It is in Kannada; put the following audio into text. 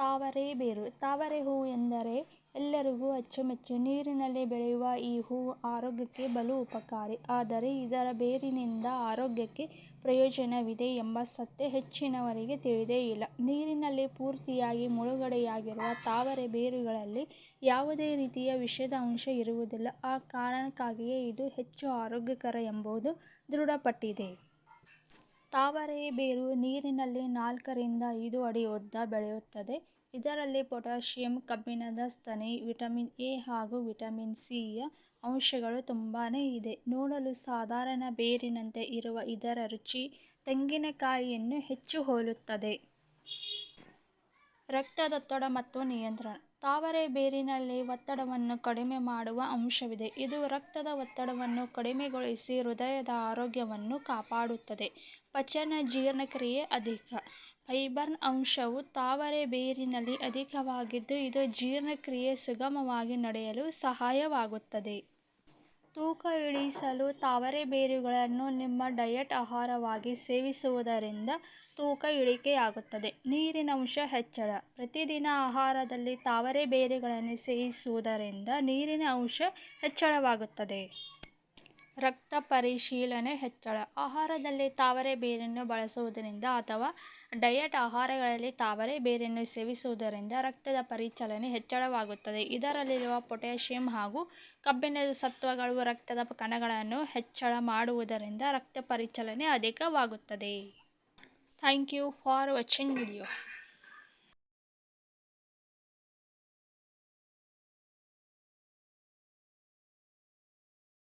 ತಾವರೆ ಬೇರು. ತಾವರೆ ಹೂವು ಎಂದರೆ ಎಲ್ಲರಿಗೂ ಅಚ್ಚುಮೆಚ್ಚು. ನೀರಿನಲ್ಲಿ ಬೆಳೆಯುವ ಈ ಹೂವು ಆರೋಗ್ಯಕ್ಕೆ ಬಲು ಉಪಕಾರಿ. ಆದರೆ ಇದರ ಬೇರಿನಿಂದ ಆರೋಗ್ಯಕ್ಕೆ ಪ್ರಯೋಜನವಿದೆ ಎಂಬ ಸತ್ಯ ಹೆಚ್ಚಿನವರಿಗೆ ತಿಳಿದೇ ಇಲ್ಲ. ನೀರಿನಲ್ಲಿ ಪೂರ್ತಿಯಾಗಿ ಮುಳುಗಡೆಯಾಗಿರುವ ತಾವರೆ ಬೇರುಗಳಲ್ಲಿ ಯಾವುದೇ ರೀತಿಯ ವಿಷದ ಅಂಶ ಇರುವುದಿಲ್ಲ. ಆ ಕಾರಣಕ್ಕಾಗಿಯೇ ಇದು ಹೆಚ್ಚು ಆರೋಗ್ಯಕರ ಎಂಬುದು ದೃಢಪಟ್ಟಿದೆ. ತಾವರೆ ಬೇರು ನೀರಿನಲ್ಲಿ ನಾಲ್ಕರಿಂದ ಐದು ಅಡಿ ಉದ್ದ ಬೆಳೆಯುತ್ತದೆ. ಇದರಲ್ಲಿ ಪೊಟ್ಯಾಷಿಯಂ, ಕಬ್ಬಿಣದ ಸ್ತನಿ, ವಿಟಮಿನ್ ಎ ಹಾಗೂ ವಿಟಮಿನ್ ಸಿ ಯ ಅಂಶಗಳು ತುಂಬಾನೇ ಇದೆ. ನೋಡಲು ಸಾಧಾರಣ ಬೇರಿನಂತೆ ಇರುವ ಇದರ ರುಚಿ ತೆಂಗಿನಕಾಯಿಯನ್ನು ಹೆಚ್ಚು ಹೋಲುತ್ತದೆ. ರಕ್ತದೊತ್ತಡ ಮತ್ತು ನಿಯಂತ್ರಣ. ತಾವರೆ ಬೇರಿನಲ್ಲಿ ಒತ್ತಡವನ್ನು ಕಡಿಮೆ ಮಾಡುವ ಅಂಶವಿದೆ. ಇದು ರಕ್ತದ ಒತ್ತಡವನ್ನು ಕಡಿಮೆಗೊಳಿಸಿ ಹೃದಯದ ಆರೋಗ್ಯವನ್ನು ಕಾಪಾಡುತ್ತದೆ. ಪಚನ ಜೀರ್ಣಕ್ರಿಯೆ ಅಧಿಕ. ಫೈಬರ್ ಅಂಶವು ತಾವರೆ ಬೇರಿನಲ್ಲಿ ಅಧಿಕವಾಗಿದ್ದು, ಇದು ಜೀರ್ಣಕ್ರಿಯೆ ಸುಗಮವಾಗಿ ನಡೆಯಲು ಸಹಾಯವಾಗುತ್ತದೆ. ತೂಕ ಇಳಿಸಲು ತಾವರೆ ಬೇರುಗಳನ್ನು ನಿಮ್ಮ ಡಯಟ್ ಆಹಾರವಾಗಿ ಸೇವಿಸುವುದರಿಂದ ತೂಕ ಇಳಿಕೆಯಾಗುತ್ತದೆ. ನೀರಿನ ಅಂಶ ಹೆಚ್ಚಳ. ಪ್ರತಿದಿನ ಆಹಾರದಲ್ಲಿ ತಾವರೆ ಬೇರುಗಳನ್ನು ಸೇವಿಸುವುದರಿಂದ ನೀರಿನ ಅಂಶ ಹೆಚ್ಚಳವಾಗುತ್ತದೆ. ರಕ್ತ ಪರಿಶೀಲನೆ ಹೆಚ್ಚಳ. ಆಹಾರದಲ್ಲಿ ತಾವರೆ ಬೇರನ್ನು ಬಳಸುವುದರಿಂದ ಅಥವಾ ಡಯಟ್ ಆಹಾರಗಳಲ್ಲಿ ತಾವರೆ ಬೇರನ್ನು ಸೇವಿಸುವುದರಿಂದ ರಕ್ತದ ಪರಿಚಲನೆ ಹೆಚ್ಚಳವಾಗುತ್ತದೆ. ಇದರಲ್ಲಿರುವ ಪೊಟ್ಯಾಷಿಯಂ ಹಾಗೂ ಕಬ್ಬಿಣದ ಸತ್ವಗಳು ರಕ್ತದ ಕಣಗಳನ್ನು ಹೆಚ್ಚಳ ಮಾಡುವುದರಿಂದ ರಕ್ತ ಪರಿಚಲನೆ ಅಧಿಕವಾಗುತ್ತದೆ. Thank you for watching video.